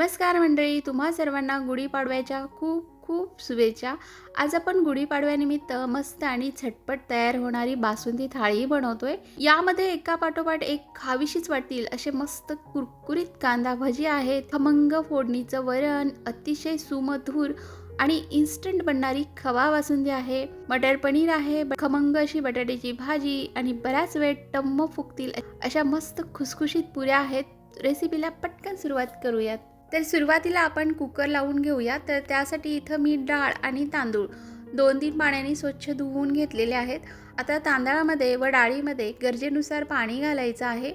नमस्कार मंडळी तुम्हा सर्वांना गुढीपाडव्याच्या खूप खूप शुभेच्छा. आज आपण गुढीपाडव्यानिमित्त मस्त आणि झटपट तयार होणारी बासुंदी थाळी बनवतोय. यामध्ये एका पाठोपाठ एक खावीशीच वाटतील असे मस्त कुरकुरीत कांदा भजी आहेत खमंग फोडणीचं वरण अतिशय सुमधूर आणि इन्स्टंट बनणारी खवा बासुंदी आहे मटर पनीर आहे खमंग अशी बटाट्याची भाजी आणि बराच वेळ टम्म फुगतील अशा मस्त खुसखुशीत पुऱ्या आहेत. रेसिपीला पटकन सुरुवात करूयात. तर सुरुवातीला आपण कुकर लावून घेऊया. तर त्यासाठी इथं मी डाळ आणि तांदूळ दोन तीन पाण्याने स्वच्छ धुवून घेतलेले आहेत. आता तांदळामध्ये व डाळीमध्ये गरजेनुसार पाणी घालायचं आहे.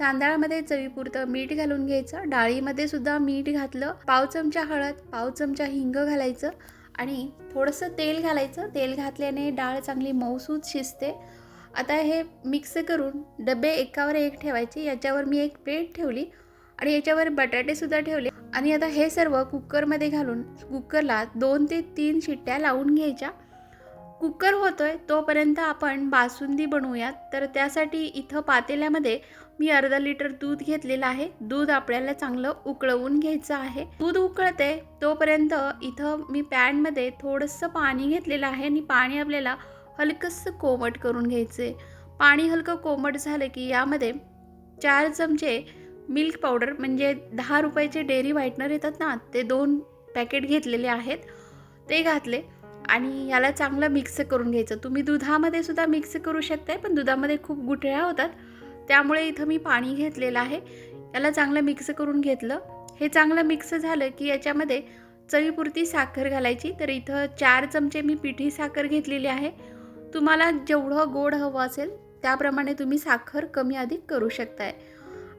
तांदळामध्ये चवीपुरतं मीठ घालून घ्यायचं. डाळीमध्ये सुद्धा मीठ घातलं पाव चमचा हळद पाव चमचा हिंग घालायचं आणि थोडंसं तेल घालायचं. तेल घातल्याने डाळ चांगली मऊसूद शिजते. आता हे मिक्स करून डबे एकावर एक ठेवायचे. याच्यावर मी एक प्लेट ठेवली. आणि याच्यावर बटाटेसुद्धा ठेवले. आणि आता हे सर्व कुकरमध्ये घालून कुकरला दोन ते तीन शिट्ट्या लावून घ्यायच्या. कुकर होतोय तोपर्यंत आपण बासुंदी बनवूयात. तर त्यासाठी इथं पातेल्यामध्ये मी अर्धा लिटर दूध घेतलेलं आहे. दूध आपल्याला चांगलं उकळवून घ्यायचं आहे. दूध उकळते तोपर्यंत इथं मी पॅनमध्ये थोडंसं पाणी घेतलेलं आहे आणि पाणी आपल्याला हलकंसं कोमट करून घ्यायचे पाणी हलकं कोमट झालं की यामध्ये चार चमचे मिल्क पावडर म्हणजे दहा रुपयाचे डेअरी व्हाईटनर येतात ना ते दोन पॅकेट घेतलेले आहेत. ते घातले आणि याला चांगलं मिक्स करून घ्यायचं. तुम्ही दुधामध्ये सुद्धा मिक्स करू शकताय पण दुधामध्ये खूप गुठळ्या होतात. त्यामुळे इथं मी पाणी घेतलेलं आहे. याला चांगलं मिक्स करून घेतलं. हे चांगलं मिक्स झालं की याच्यामध्ये चवीपुरती साखर घालायची. तर इथं चार चमचे मी पिठी साखर घेतलेली आहे. तुम्हाला जेवढं गोड हवं असेल त्याप्रमाणे तुम्ही साखर कमी अधिक करू शकताय.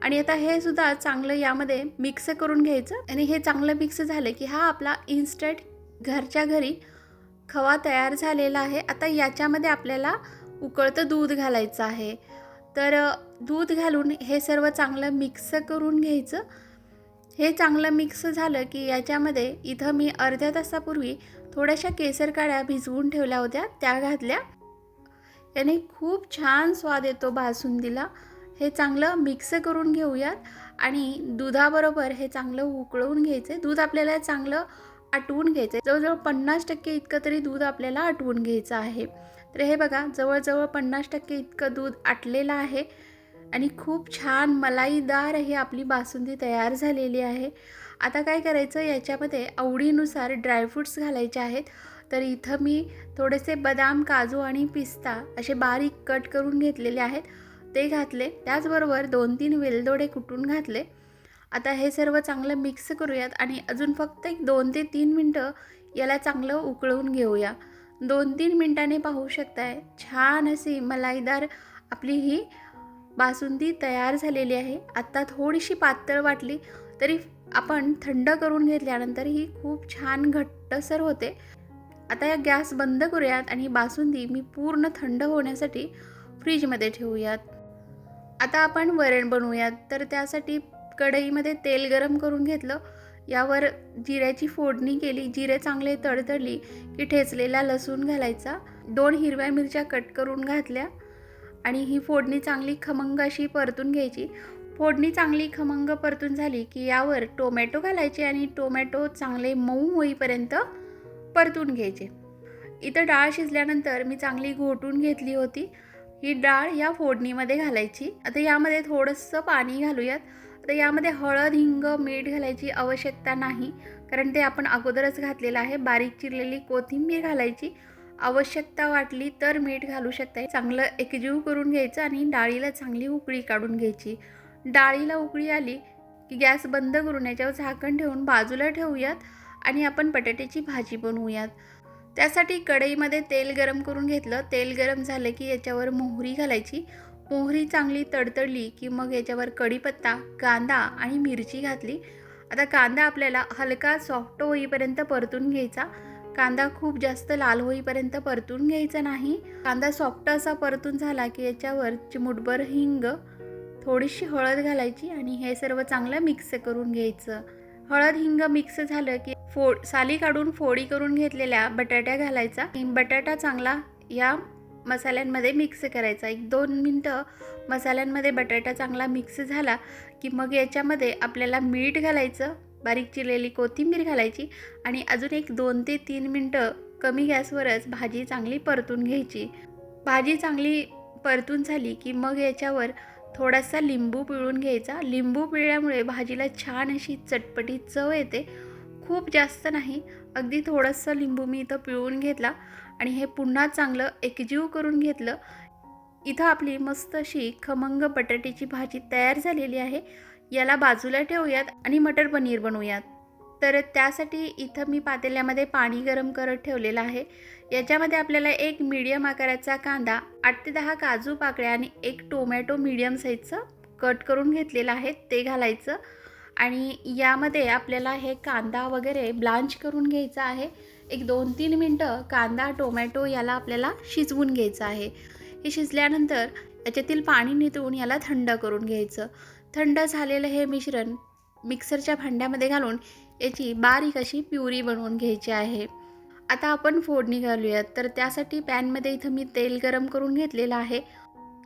आणि आता हे सुद्धा चांगलं यामध्ये मिक्स करून घ्यायचं. आणि हे चांगलं मिक्स झालं की हा आपला इन्स्टंट घरच्या घरी खवा तयार झालेला आहे. आता याच्यामध्ये आपल्याला उकळतं दूध घालायचं आहे. तर दूध घालून हे सर्व चांगलं मिक्स करून घ्यायचं. हे चांगलं मिक्स झालं की याच्यामध्ये इथं मी अर्ध्या तासापूर्वी थोड्याशा केसर काड्या भिजवून ठेवल्या होत्या. त्या घातल्या. याने खूप छान स्वाद येतो बासुंदीला. हे चांगलं मिक्स करून घेऊयात. आणि दुधाबरोबर हे चांगलं उकळवून घ्यायचं दूध आपल्याला चांगलं आटवून घ्यायचं आहे जवळजवळ पन्नास टक्के इतकं तरी दूध आपल्याला आटवून घ्यायचं आहे. तर हे बघा जवळजवळ पन्नास टक्के इतकं दूध आटलेलं आहे. आणि खूप छान मलाईदार ही आपली बासुंदी तयार झालेली आहे. आता काय करायचं? याच्यामध्ये आवडीनुसार ड्रायफ्रूट्स घालायचे आहेत. तर इथं मी थोडेसे बदाम काजू आणि पिस्ता असे बारीक कट करून घेतलेले आहेत. ते घातले. त्याचबरोबर दोन तीन वेलदोडे कुटून घातले? आता हे सर्व चांगलं मिक्स करूयात आणि अजून फक्त एक दोन ते तीन मिनटं याला चांगलं उकळवून घेऊया. दोन तीन मिनटाने पाहू शकताय छान अशी मलाईदार आपली ही बासुंदी तयार झालेली आहे. आत्ता थोडीशी पातळ वाटली तरी आपण थंड करून घेतल्यानंतर ही खूप छान घट्टसर होते. आता या गॅस बंद करूयात आणि बासुंदी मी पूर्ण थंड होण्यासाठी फ्रीजमध्ये ठेवूयात. आता आपण वरण बनवूयात. तर त्यासाठी कढईमध्ये तेल गरम करून घेतलं. यावर जिऱ्याची फोडणी केली. जिरे चांगले तडतडली की ठेचलेला लसूण घालायचा. दोन हिरव्या मिरच्या कट करून घातल्या आणि ही फोडणी चांगली खमंग अशी परतून घ्यायची. फोडणी चांगली खमंग परतून झाली की यावर टोमॅटो घालायचे आणि टोमॅटो चांगले मऊ होईपर्यंत परतून घ्यायचे. इथं डाळ शिजल्यानंतर मी चांगली घोटून घेतली होती. ही डाळ या फोडणीमध्ये घालायची. आता यामध्ये थोडंसं पाणी घालूयात. आता यामध्ये हळद हिंग मीठ घालायची आवश्यकता नाही. कारण ते आपण अगोदरच घातलेलं आहे. बारीक चिरलेली कोथिंबीर घालायची. आवश्यकता वाटली तर मीठ घालू शकता. चांगलं एकजीव करून घ्यायचं आणि डाळीला चांगली उकळी काढून घ्यायची. डाळीला उकळी आली की गॅस बंद करून याच्यावर झाकण ठेवून बाजूला ठेवूयात आणि आपण बटाट्याची भाजी बनवूयात. त्यासाठी कढईमध्ये तेल गरम करून घेतलं. तेल गरम झालं की याच्यावर मोहरी घालायची. मोहरी चांगली तडतडली की मग याच्यावर कढीपत्ता कांदा आणि मिरची घातली. आता कांदा आपल्याला हलका सॉफ्ट होईपर्यंत परतून घ्यायचा. कांदा खूप जास्त लाल होईपर्यंत परतून घ्यायचा नाही. कांदा सॉफ्ट असा परतून झाला की याच्यावर चिमुटभर हिंग थोडीशी हळद घालायची आणि हे सर्व चांगलं मिक्स करून घ्यायचं. हळद हिंग मिक्स झालं की फोड साली काढून फोडी करून घेतलेल्या बटाट्या घालायचा. बटाटा चांगला या मसाल्यांमध्ये मिक्स करायचा. एक दोन मिनटं मसाल्यांमध्ये बटाटा चांगला मिक्स झाला की मग याच्यामध्ये आपल्याला मीठ घालायचं बारीक चिरलेली कोथिंबीर घालायची आणि अजून एक दोन ते तीन मिनटं कमी गॅसवरच भाजी चांगली परतून घ्यायची. भाजी चांगली परतून झाली की मग याच्यावर थोडासा लिंबू पिळून घ्यायचा. लिंबू पिळल्यामुळे भाजीला छान अशी चटपटी चव येते. खूप जास्त नाही अगदी थोडंसं लिंबू मी इथं पिळून घेतला आणि हे पुन्हा चांगलं एकजीव करून घेतलं. इथं आपली मस्त अशी खमंग बटाट्याची भाजी तयार झालेली आहे. याला बाजूला ठेवूयात आणि मटर पनीर बनवूयात. तर त्यासाठी इथं मी पातेल्यामध्ये पाणी गरम करत ठेवलेलं आहे. याच्यामध्ये आपल्याला एक मीडियम आकाराचा कांदा आठ ते दहा काजू पाकळ्या आणि एक टोमॅटो मीडियम साईजचं कट करून घेतलेलं आहे. ते घालायचं. आणि यामध्ये आपल्याला हे कांदा वगैरे ब्लांच करून घ्यायचा आहे. एक दोन तीन मिनटं कांदा टोमॅटो याला आपल्याला शिजवून घ्यायचं आहे. हे शिजल्यानंतर याच्यातील पाणी नितळून याला थंड करून घ्यायचं. थंड झालेलं हे मिश्रण मिक्सरच्या भांड्यामध्ये घालून याची बारीक अशी प्युरी बनवून घ्यायची आहे. आता आपण फोडणी घालूयात. तर त्यासाठी पॅनमध्ये इथं मी तेल गरम करून घेतलेलं आहे.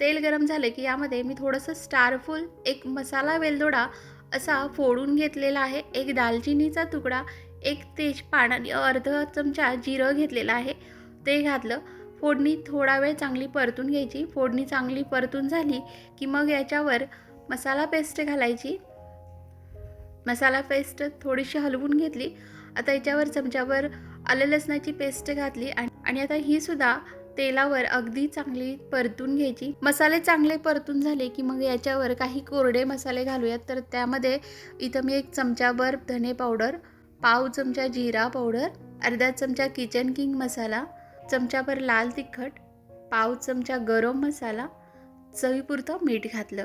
तेल गरम झालं की यामध्ये मी थोडंसं स्टारफुल एक मसाला वेलदोडा असा फोडून घेतलेला आहे. एक दालचिनीचा तुकडा एक तेजपान आणि अर्ध चमचा जिरं घेतलेलं आहे. ते घातलं. फोडणी थोडा वेळ चांगली परतून घ्यायची. फोडणी चांगली परतून झाली की मग याच्यावर मसाला पेस्ट घालायची. मसाला पेस्ट थोडीशी हलवून घेतली. आता याच्यावर चमच्यावर आलं लसणाची पेस्ट घातली आणि आणि आता ही सुद्धा तेलावर अगदी चांगली परतून घ्यायची. मसाले चांगले परतून झाले की मग याच्यावर काही कोरडे मसाले घालूयात. तर त्यामध्ये इथं मी एक चमचाभर धने पावडर पाव चमचा जिरा पावडर अर्धा चमचा किचन किंग मसाला चमचाभर लाल तिखट पाव चमचा गरम मसाला चवीपुरतं मीठ घातलं.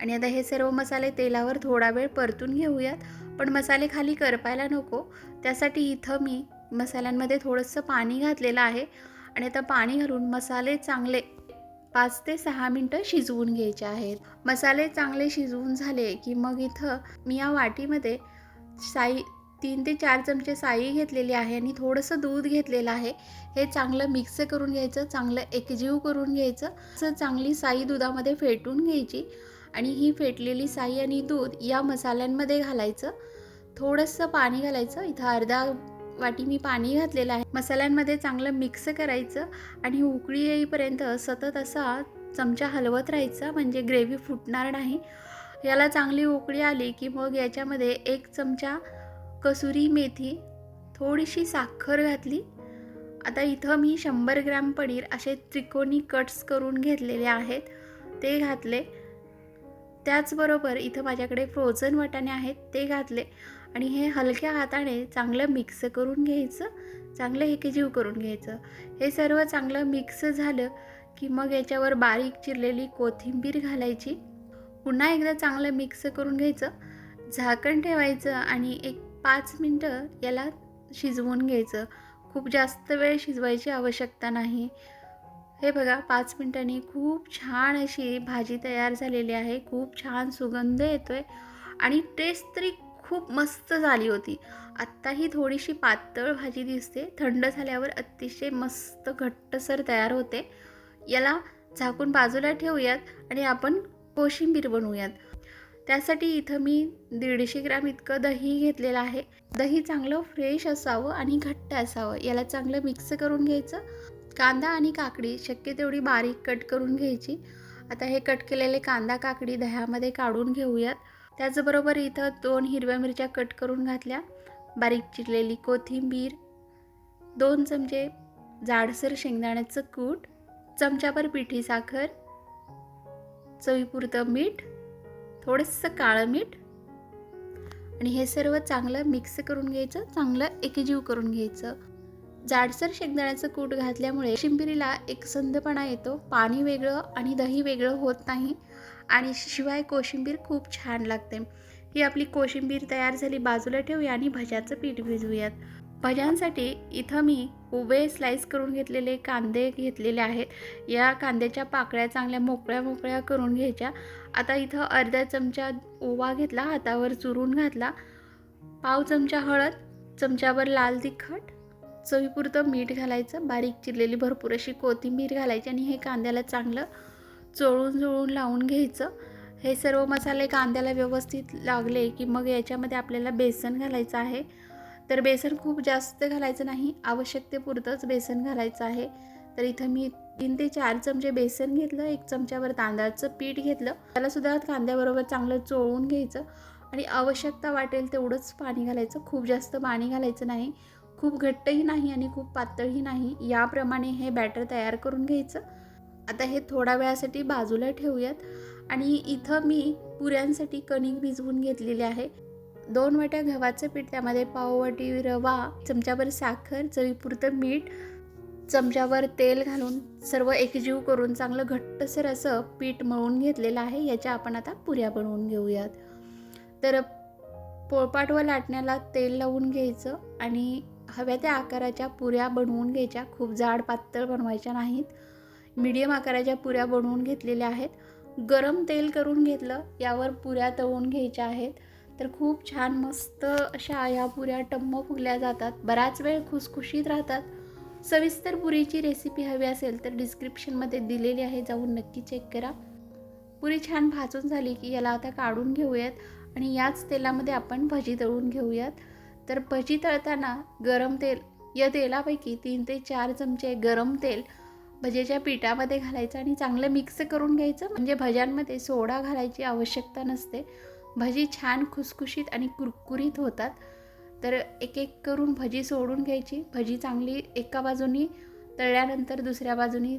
आणि आता हे सर्व मसाले तेलावर थोडा वेळ परतून घेऊयात. पण मसाले खाली करपायला नको. त्यासाठी इथं मी मसाल्यांमध्ये थोडंसं पाणी घातलेलं आहे. आणि आता पाणी घालून मसाले चांगले पाच ते सहा मिनटं शिजवून घ्यायचे आहेत. मसाले चांगले शिजवून झाले की मग इथं मी या वाटीमध्ये साई तीन ते चार चमचे साई घेतलेली आहे आणि थोडंसं दूध घेतलेलं आहे. हे चांगलं मिक्स करून घ्यायचं चांगलं एकजीव करून घ्यायचं. असं चांगली साई दुधामध्ये फेटून घ्यायची आणि ही फेटलेली साई आणि दूध या मसाल्यांमध्ये घालायचं. थोडंसं पाणी घालायचं. इथं अर्धा वाटी मी पाणी घातलेलं आहे. मसाल्यांमध्ये चांगलं मिक्स करायचं आणि उकळी येईपर्यंत सतत असा चमचा हलवत राहायचा म्हणजे ग्रेव्ही फुटणार नाही. याला चांगली उकळी आली की मग याच्यामध्ये एक चमचा कसुरी मेथी थोडीशी साखर घातली. आता इथं मी शंभर ग्रॅम पनीर असे त्रिकोणी कट्स करून घेतलेले आहेत. ते घातले. त्याचबरोबर इथं माझ्याकडे फ्रोझन वाटाणे आहेत ते घातले. आणि हे हलक्या हाताने चांगलं मिक्स करून घ्यायचं चांगलं एकजीव करून घ्यायचं. हे सर्व चांगलं मिक्स झालं की मग याच्यावर बारीक चिरलेली कोथिंबीर घालायची. पुन्हा एकदा चांगलं मिक्स करून घ्यायचं. झाकण ठेवायचं आणि एक पाच मिनटं याला शिजवून घ्यायचं. खूप जास्त वेळ शिजवायची आवश्यकता नाही. हे बघा पाच मिनटांनी खूप छान अशी भाजी तयार झालेली आहे. खूप छान सुगंध येतो आहे आणि टेस्ट तरी खूप मस्त झाली होती. आत्ता ही थोडीशी पातळ भाजी दिसते. थंड झाल्यावर अतिशय मस्त घट्टसर तयार होते. याला झाकून बाजूला ठेवूयात आणि आपण कोशिंबीर बनवूयात. त्यासाठी इथं मी दीडशे ग्राम इतकं दही घेतलेलं आहे. दही चांगलं फ्रेश असावं आणि घट्ट असावं. याला चांगलं मिक्स करून घ्यायचं. कांदा आणि काकडी शक्य तेवढी बारीक कट करून घ्यायची. आता हे कट केलेले कांदा काकडी दह्यामध्ये काढून घेऊयात. त्याचबरोबर इथं दोन हिरव्या मिरच्या कट करून घातल्या. बारीक चिरलेली कोथिंबीर दोन चमचे जाडसर शेंगदाण्याचं कूट चमच्याभर पिठी साखर चवीपुरतं मीठ थोडंसं काळं मीठ आणि हे सर्व चांगलं मिक्स करून घ्यायचं चांगलं एकजीव करून घ्यायचं. जाडसर शेंगदाण्याचं कूट घातल्यामुळे शिंपिरीला एक संधपणा येतो. पाणी वेगळं आणि दही वेगळं होत नाही आणि शिवाय कोशिंबीर खूप छान लागते. ही आपली कोशिंबीर तयार झाली बाजूला ठेवूया आणि भज्याचं पीठ भिजवूयात. भज्यांसाठी इथं मी उभे स्लाईस करून घेतलेले कांदे घेतलेले आहेत. या कांद्याच्या पाकळ्या चांगल्या मोकळ्या मोकळ्या करून घ्यायच्या. आता इथं अर्धा चमचा ओवा घेतला हातावर चुरून घातला. पाव चमचा हळद चमच्यावर लाल तिखट चवीपुरतं मीठ घालायचं बारीक चिरलेली भरपूर अशी कोथिंबीर घालायची आणि हे कांद्याला चांगलं चोळून चोळून लावून घ्यायचं. हे सर्व मसाले कांद्याला व्यवस्थित लागले की मग याच्यामध्ये आपल्याला बेसन घालायचं आहे. तर बेसन खूप जास्त घालायचं नाही आवश्यकतेपुरतंच बेसन घालायचं आहे. तर इथं मी तीन ते चार चमचे बेसन घेतलं एक चमच्यावर तांदळाचं पीठ घेतलं. त्यालासुद्धा कांद्याबरोबर चांगलं चोळून घ्यायचं आणि आवश्यकता वाटेल तेवढंच पाणी घालायचं. खूप जास्त पाणी घालायचं नाही. खूप घट्टही नाही आणि खूप पातळही नाही. याप्रमाणे हे बॅटर तयार करून घ्यायचं. आता हे थोड्या वेळासाठी बाजूला ठेवूयात. आणि इथं मी पुऱ्यांसाठी कणिक भिजवून घेतलेली आहे. दोन वाट्या गव्हाचं पीठ त्यामध्ये पाववाटी रवा चमच्यावर साखर चवीपुरतं मीठ चमच्यावर तेल घालून सर्व एकजीव करून चांगलं घट्टसर असं पीठ मळून घेतलेलं आहे. याच्या आपण आता पुऱ्या बनवून घेऊयात. तर पोळपाट व लाटण्याला तेल लावून घ्यायचं आणि हव्या त्या आकाराच्या पुऱ्या बनवून घ्यायच्या. खूप जाड पातळ बनवायच्या नाहीत. मीडियम आकाराच्या पुऱ्या बनवून घेतलेल्या आहेत. गरम तेल करून घेतलं यावर पुऱ्या तळून घ्यायच्या आहेत. तर खूप छान मस्त अशा ह्या पुऱ्या टम्म फुगल्या जातात. बराच वेळ खुसखुशीत राहतात. सविस्तर पुरीची रेसिपी हवी असेल तर डिस्क्रिप्शनमध्ये दिलेली आहे जाऊन नक्की चेक करा. पुरी छान भाजून झाली की याला आता काढून घेऊयात आणि याच तेलामध्ये आपण भजी तळून घेऊयात. तर भजी तळताना गरम तेल या तेलापैकी तीन ते चार चमचे गरम तेल भजेच्या पिठामध्ये घालायचं आणि चांगलं मिक्स करून घ्यायचं. म्हणजे भज्यांमध्ये सोडा घालायची आवश्यकता नसते. भजी छान खुसखुशीत आणि कुरकुरीत होतात. तर एक एक करून भजी सोडून घ्यायची. भजी चांगली एका बाजूनी तळल्यानंतर दुसऱ्या बाजूनी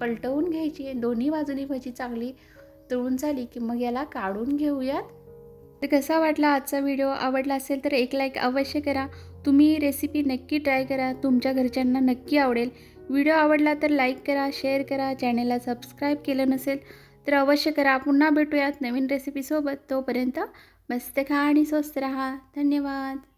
पलटवून घ्यायची. दोन्ही बाजूनी भजी चांगली तळून झाली की मग याला काढून घेऊयात. तर कसा वाटला आजचा व्हिडिओ आवडला असेल तर एक लाईक अवश्य करा. तुम्ही रेसिपी नक्की ट्राय करा. तुमच्या घरच्यांना नक्की आवडेल. व्हिडिओ आवडला तर लाईक करा शेअर करा. चॅनेलला सबस्क्राईब केलं नसेल तर अवश्य करा. पुन्हा भेटूयात नवीन रेसिपीसोबत तोपर्यंत मस्त खा आणि स्वस्त राहा. धन्यवाद.